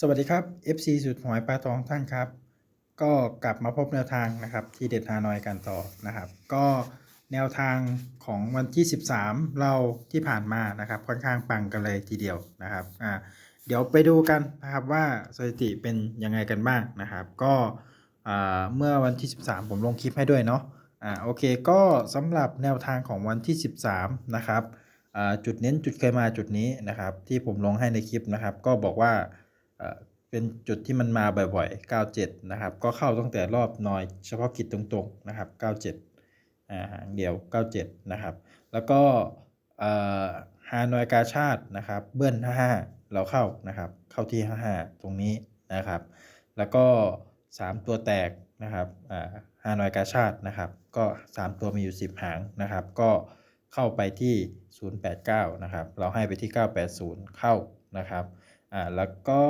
สวัสดีครับ FC สุดหอยปลาทองท่านครับ ก็กลับมาพบแนวทางนะครับ ที่เด็ดฮานอยกันต่อนะครับ ก็แนวทางของวันที่ 13 เราที่ผ่านมานะครับ ค่อนข้างปังกันเลยทีเดียวนะครับอ่าเดี๋ยวไปดูกันนะครับว่าสถิติเป็นยังไงกันบ้างนะครับ ก็อ่าเมื่อวันที่ 13 ผมลงคลิปให้ด้วยเนาะอ่าโอเคก็สำหรับแนวทางของวันที่ 13 นะครับอ่าจุดเน้นจุดเคยมาจุดนี้นะครับ ที่ผมลงให้ในคลิปนะครับ ก็บอกว่า เป็นจุดที่มันมาบ่อยๆ 97 นะครับ ก็เข้าตั้งแต่รอบนอยเฉพาะกิจตรงๆ นะครับ 97 อ่าหางเดียว 97 นะครับ แล้วก็ฮานอยกาชาตินะครับ เบิ้ล 55 เราเข้านะครับ เข้าที่ 55 ตรงนี้นะครับ แล้วก็ 3 ตัวแตกนะครับอ่าฮานอยกาชาตินะครับ ก็ 3 ตัวมีอยู่ 10 หางนะครับ ก็เข้าไปที่ 089 นะครับ เราให้ไปที่ 980 เข้านะครับ อ่าแล้วก็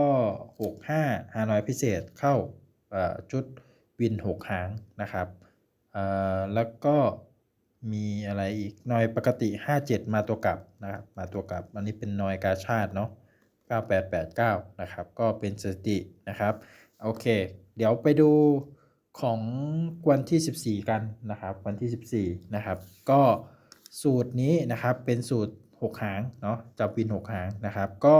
65ฮานอยพิเศษเข้าชุดวิน 6 หางนะครับอ่าแล้วก็มีอะไรอีกนอยปกติ 57 มาตัวกลับนะครับมาตัวกลับ อันนี้เป็นนอยกาชาติเนาะ9889 นะครับ ก็เป็นสถิตินะครับ โอเค เดี๋ยวไปดูของวันที่ 14 กันนะครับ วันที่ 14 นะครับ ก็สูตรนี้นะครับเป็นสูตร 6 หางเนาะจับวิน 6 หางนะครับ ก็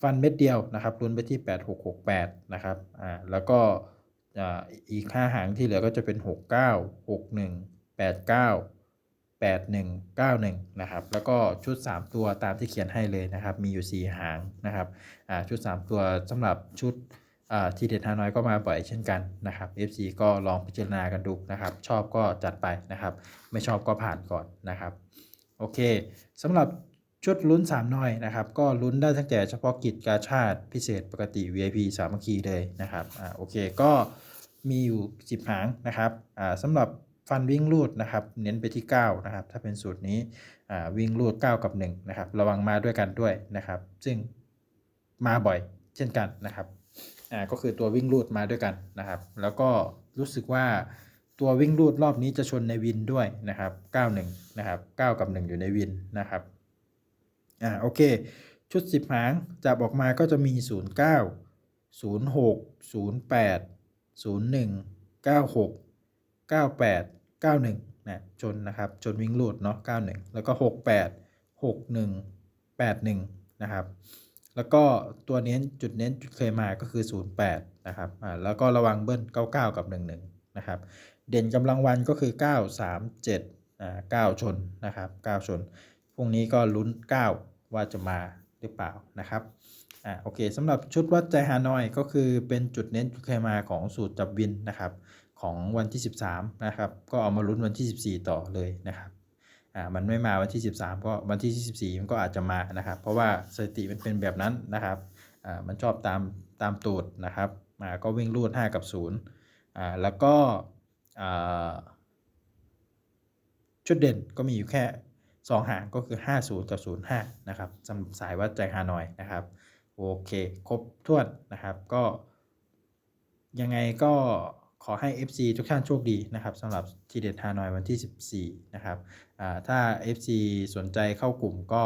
ฟันเม็ดเดียวนะครับลุ้นไปที่ 8668 นะครับอ่าแล้วก็อ่าอีก5หางที่เหลือก็จะเป็น 69 61 89 8191 นะครับ แล้วก็ชุด 3 ตัวตามที่เขียนให้เลยนะครับ มีอยู่ 4 หางนะครับอ่าชุด 3 ตัวสำหรับชุดอ่าทีเด็ดฮานอยก็มาบ่อยเช่นกันนะครับ FC ก็ลองพิจารณากันดูนะครับ ชอบก็จัดไปนะครับ ไม่ชอบก็ผ่านก่อนนะครับ โอเคสำหรับ ชุดลุ้น 3 น้อยนะครับ ก็ลุ้นได้ตั้งแต่เฉพาะกิจกาชาติพิเศษปกติ VIP สามัคคีเลยนะครับอ่าโอเคก็มีอยู่ 10 หางนะครับอ่าสำหรับฟันวิ่งรูดนะครับเน้นไปที่ 9 นะครับ ถ้าเป็นสูตรนี้อ่าวิ่งรูด 9 กับ 1 นะครับ ระวังมาด้วยกันด้วยนะครับ ซึ่งมาบ่อยเช่นกันนะครับอ่าก็คือตัววิ่งรูดมาด้วยกันนะครับ แล้วก็รู้สึกว่าตัววิ่งรูดรอบนี้จะชนในวินด้วยนะครับ 91 นะครับ 9 กับ 1 อยู่ในวินนะครับ อ่าโอเค ชุด 10 หางจับออกมาก็จะมี 09 06 08 01 96 98 91นะชนนะครับชนวิ่งรูดเนาะ91 แล้วก็ 68 61 81 นะครับ แล้วก็ตัวเน้นจุดเน้นจุดเคยมาก็คือ 08 นะครับอ่าแล้วก็ระวังเบิ้ล 99 กับ 11 นะครับ เด่นกำลังวันก็คือ 9 3 7อ่า9ชนนะครับ 9 ชน พรุ่งนี้ก็ลุ้น 9 ว่าจะมาหรือเปล่านะครับอ่าโอเคสำหรับชุดวัดใจฮานอยก็คือเป็นจุดเน้นจุดเคยมาของสูตรจับวินนะครับของวันที่ 13นะครับก็เอามาลุ้นวันที่ 14 ต่อเลยนะครับอ่ามันไม่มาวันที่ 13 ก็วันที่ 24 มันก็อาจจะมานะครับ เพราะว่าสถิติมันเป็นแบบนั้นนะครับอ่ามันชอบตามตามตูดนะครับมาก็วิ่งรูด 5 กับ 0อ่าแล้วก็อ่าชุดเด่นก็มีอยู่แค่ 2 หางก็คือ 50 กับ 05 นะครับสำหรับสายวัดใจฮานอยนะครับ โอเค ครบถ้วนนะครับ ก็ ยังไงก็ขอให้ FC ทุกท่านโชคดีนะครับสำหรับทีเด็ดฮานอยวันที่ 14 นะครับอ่าถ้า FC สนใจเข้ากลุ่มก็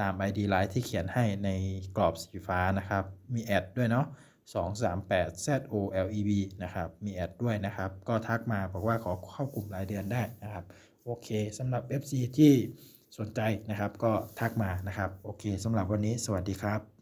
ตาม ID ไลน์ที่เขียนให้ในกรอบสีฟ้านะครับ มีแอดด้วยเนาะ238 ZOLEB นะครับ มีแอดด้วยนะครับ ก็ทักมาบอกว่าขอเข้ากลุ่มรายเดือนได้นะครับ โอเคสำหรับ FC ที่สนใจนะครับ ก็ทักมานะครับ โอเคสำหรับวันนี้สวัสดีครับ